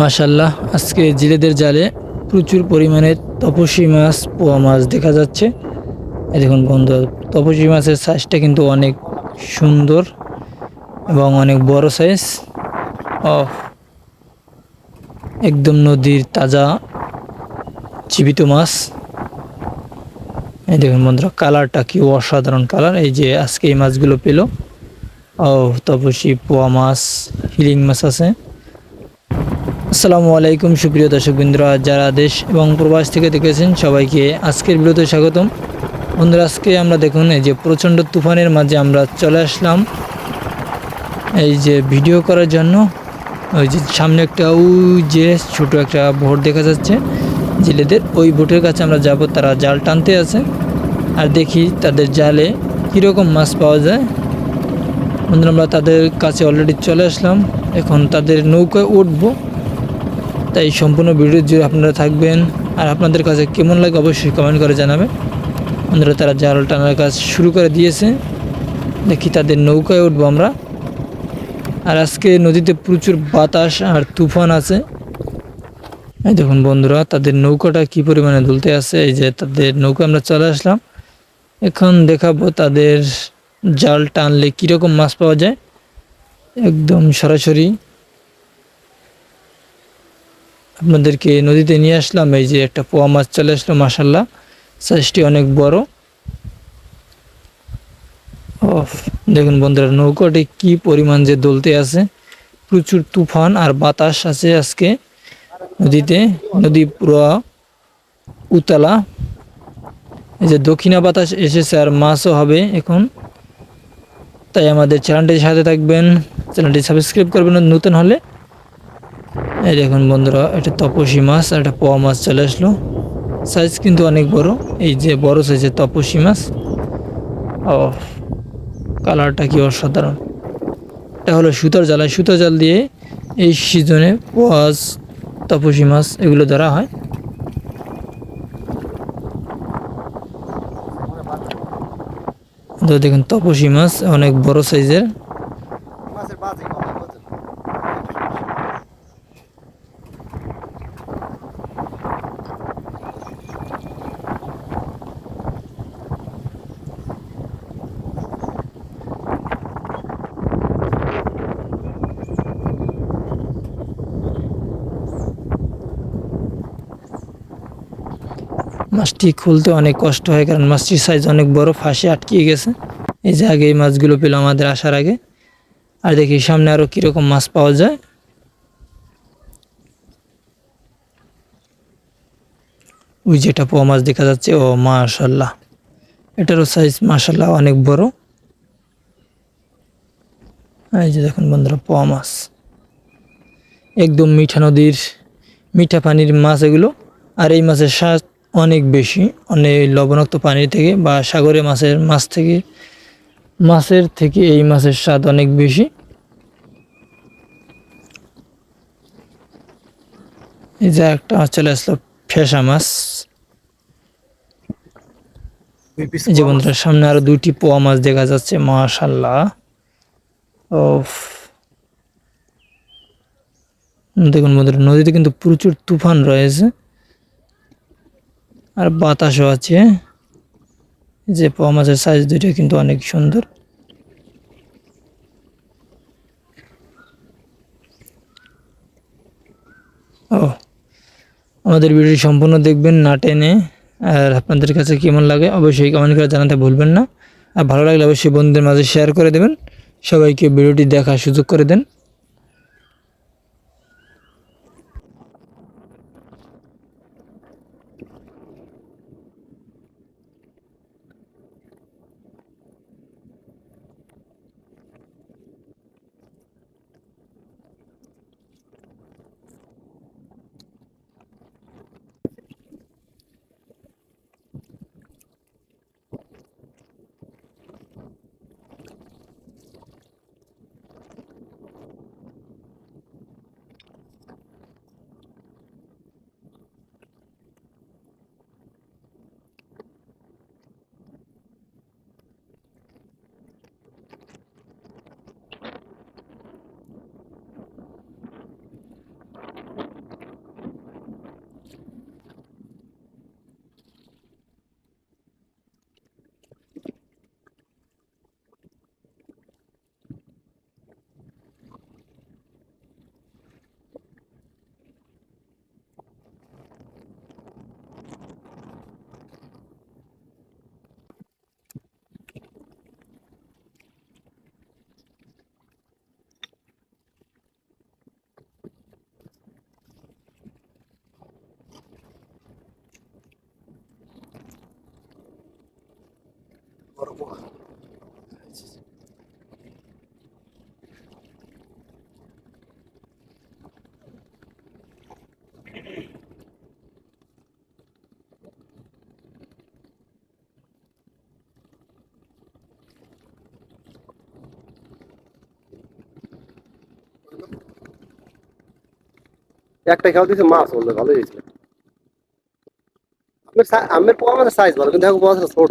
মাশাল্লাহ আজকে জিলেদের জালে প্রচুর পরিমাণে তপসী মাছ, পোয়া মাছ দেখা যাচ্ছে। দেখুন বন্ধু তপসী মাছের সাইজটা কিন্তু অনেক সুন্দর এবং অনেক বড় সাইজ ও একদম নদীর তাজা জীবিত মাছ। এই দেখুন বন্ধুরা, কালারটা কি অসাধারণ কালার। এই যে আজকে এই মাছগুলো পেল। ও তপসী পোয়া মাছ, হিলিং মাছ আছে। আসসালামু আলাইকুম, সুপ্রিয় দর্শক বন্ধুরা যারা দেশ এবং প্রবাস থেকে দেখেছেন সবাইকে আজকের ভিডিওতে স্বাগতম। বন্ধুরা, আজকে আমরা দেখুন, এই যে প্রচণ্ড তুফানের মাঝে আমরা চলে আসলাম। এই যে ভিডিও করার জন্য, ওই যে সামনে একটা, ওই যে ছোটো একটা ভোট দেখা যাচ্ছে, জেলেদের। ওই ভোটের কাছে আমরা যাব, তারা জাল টানতে আছে। আর দেখি তাদের জালে কীরকম মাছ পাওয়া যায়। বন্ধুরা, আমরা তাদের কাছে অলরেডি চলে আসলাম। এখন তাদের নৌকায় উঠবো। তাই সম্পূর্ণ ভিডিও জুড়ে আপনারা থাকবেন। আর আপনাদের কাছে কেমন লাগে অবশ্যই কমেন্ট করে জানাবেন। বন্ধুরা, তারা জাল টানার কাজ শুরু করে দিয়েছে। দেখি তাদের নৌকায় উঠবো আমরা। আর আজকে নদীতে প্রচুর বাতাস আর তুফান আছে। এই দেখুন বন্ধুরা, তাদের নৌকাটা কি পরিমাণে দুলতে আছে, এই যে তাদের নৌকা আমরা চলে আসলাম। এখন দেখাবো তাদের জাল টানলে কীরকম মাছ পাওয়া যায়। একদম সরাসরি আপনাদেরকে নদীতে নিয়ে আসলাম, এই যে একটা পোয়া মাছ চলে আসলো মাসাল্লাহ সাইজটি অনেক বড়। দেখুন বন্ধুরা, নৌকাটি কি পরিমাণ যে দলতে আছে। প্রচুর তুফান আর বাতাস আছে আজকে নদীতে। নদী পুরো উতলা। এই যে দক্ষিণা বাতাস এসেছে আর মাছও হবে এখন। তাই আমাদের চ্যানেলটির সাথে থাকবেন। চ্যানেলটি সাবস্ক্রাইব করবেন নতুন হলে। এই দেখুন বন্ধুরা, এটা তপসী মাছ আর একটা পোয়া মাছ চলে আসলো। সাইজ কিন্তু অনেক বড়, এই যে বড় সাইজের তপসী মাছ। ও কালারটা কি অসাধারণ। এটা হলো সুতোর জাল সুতোর জাল দিয়ে এই সিজনে পোয়াজ তপসী মাছ এগুলো ধরা হয়। তো দেখুন তপসী মাছ অনেক বড় সাইজের মাছটি খুলতে অনেক কষ্ট হয়, কারণ মাছটির সাইজ অনেক বড়, ফাঁসে আটকিয়ে গেছে। এই যে আগে এই মাছগুলো পেল আমাদের আসার আগে। আর দেখি সামনে আরও কীরকম মাছ পাওয়া যায়। ওই যেটা পোয়া মাছ দেখা যাচ্ছে, ও মাশাল্লাহ। এটারও সাইজ মাশাল্লাহ অনেক বড়। এই যে দেখুন বন্ধুরা, পোয়া মাছ। একদম মিঠা নদীর, মিঠা পানির মাছ এগুলো। আর এই মাছের স্বাদ অনেক বেশি অনেক লবণাক্ত পানি থেকে বা সাগরে মাছের মাছ থেকে মাছের থেকে এই মাছের স্বাদ অনেক বেশি। এই যে একটা মাছ চলে আসলো ফেসা মাছ। যে বন্ধুরা সামনে আরও দুইটি পোয়া মাছ দেখা যাচ্ছে মাশাল্লাহ। ও দেখুন বন্ধুরা নদীতে কিন্তু প্রচুর তুফান রয়েছে। আর বাতাসও আছে। যে পোয়া মাছের সাইজ দুইটা কিন্তু অনেক সুন্দর। ও, আমাদের ভিডিও সম্পূর্ণ দেখবেন না টেনে। আর আপনাদের কাছে কেমন লাগে অবশ্যই কমেন্ট করে জানাতে ভুলবেন না। আর ভালো লাগলে অবশ্যই বন্ধুদের মাঝে শেয়ার করে দেবেন। সবাইকে ভিডিওটি দেখার সুযোগ করে দেন। একটা খেয়াল দিয়েছে মাছ বললে ভালো হয়েছিল আমের সা- আমের পোয়া মানে সাইজ ভালো কিন্তু এখন পোয়া ছোট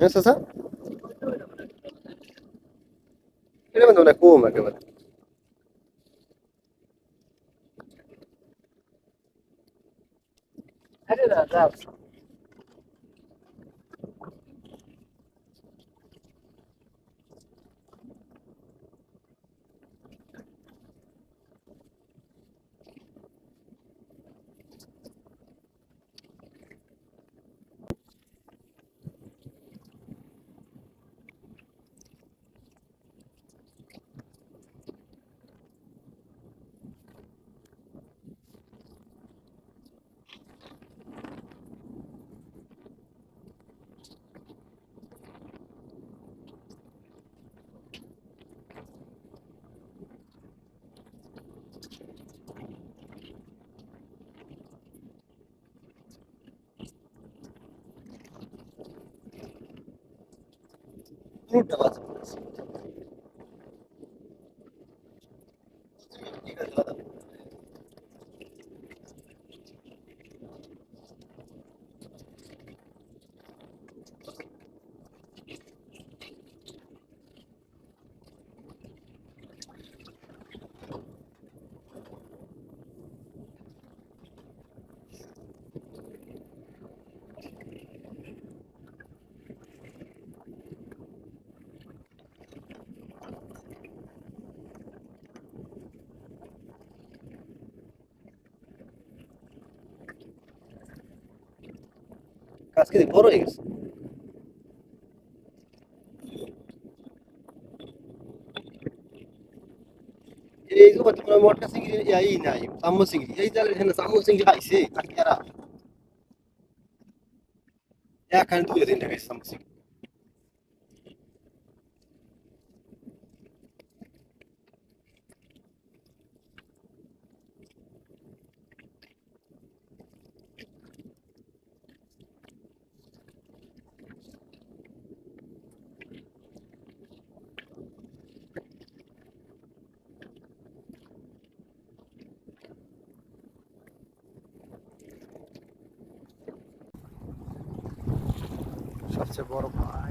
হ্যাঁ চাচা এটা মানে অনেক কম একেবারে পুরোটা বাজে আজকে বড় হয়ে গেছে। এই যে এই নাই সাম্মু সিঙ্গি এই জালে হেন সাম্মু সিঙ্গি আইছে কাকিয়ারা এখানে দুই দিন থেকে সিঙ্গি সবচেয়ে বড় মাছ